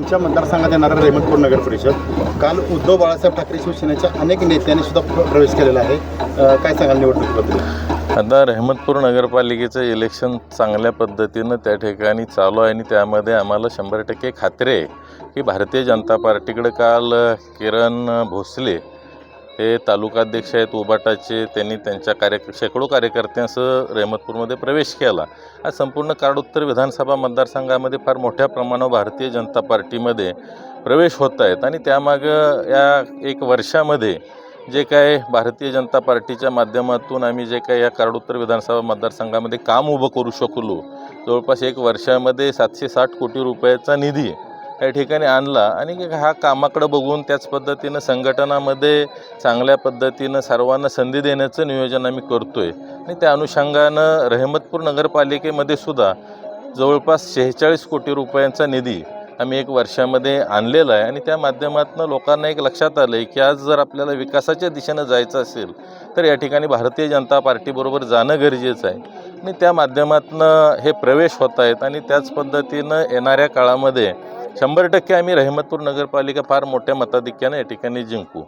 तुमच्या मतदारसंघात येणारा रेमतपूर नगर परिषद. काल उद्धव बाळासाहेब ठाकरे शिवसेनेच्या अनेक नेत्यांनी सुद्धा प्रवेश केलेला आहे. काय सांगाल निवडणुकीबद्दल आता रहमतपूर नगरपालिकेचं इलेक्शन चांगल्या पद्धतीनं त्या ठिकाणी चालू आहे आणि त्यामध्ये आम्हाला शंभर टक्के खात्री आहे की भारतीय जनता पार्टीकडे काल किरण भोसले हे तालुकाध्यक्ष आहेत उबाटाचे त्यांनी त्यांच्या कार्य शेकडो कार्यकर्त्यांसह रेहमतपूरमध्ये प्रवेश केला. आज संपूर्ण काडोत्तर विधानसभा मतदारसंघामध्ये फार मोठ्या प्रमाणावर भारतीय जनता पार्टीमध्ये प्रवेश होत आहेत आणि त्यामागं या एक वर्षामध्ये जे काय भारतीय जनता पार्टीच्या माध्यमातून आम्ही जे काय या काडोत्तर विधानसभा मतदारसंघामध्ये काम उभं करू शकलो जवळपास एक वर्षामध्ये सातशे साठ कोटी रुपयाचा निधी या ठिकाणी आणला आणि हा कामाकडं बघून त्याच पद्धतीनं संघटनामध्ये चांगल्या पद्धतीनं सर्वांना संधी देण्याचं नियोजन आम्ही करतो आहे आणि त्या अनुषंगानं रहमतपूर नगरपालिकेमध्ये सुद्धा जवळपास शेहेचाळीस कोटी रुपयांचा निधी आम्ही एक वर्षामध्ये आणलेला आहे. आणि त्या माध्यमातून लोकांना एक लक्षात आलं आहे की आज जर आपल्याला विकासाच्या दिशेनं जायचं असेल तर या ठिकाणी भारतीय जनता पार्टीबरोबर जाणं गरजेचं आहे. आणि त्या माध्यमातून हे प्रवेश होत आहेत आणि त्याच पद्धतीनं येणाऱ्या काळामध्ये शंभर टक्के आम्ही रहमतपूर नगरपालिका फार मोठ्या मताधिक्याने या ठिकाणी जिंकू.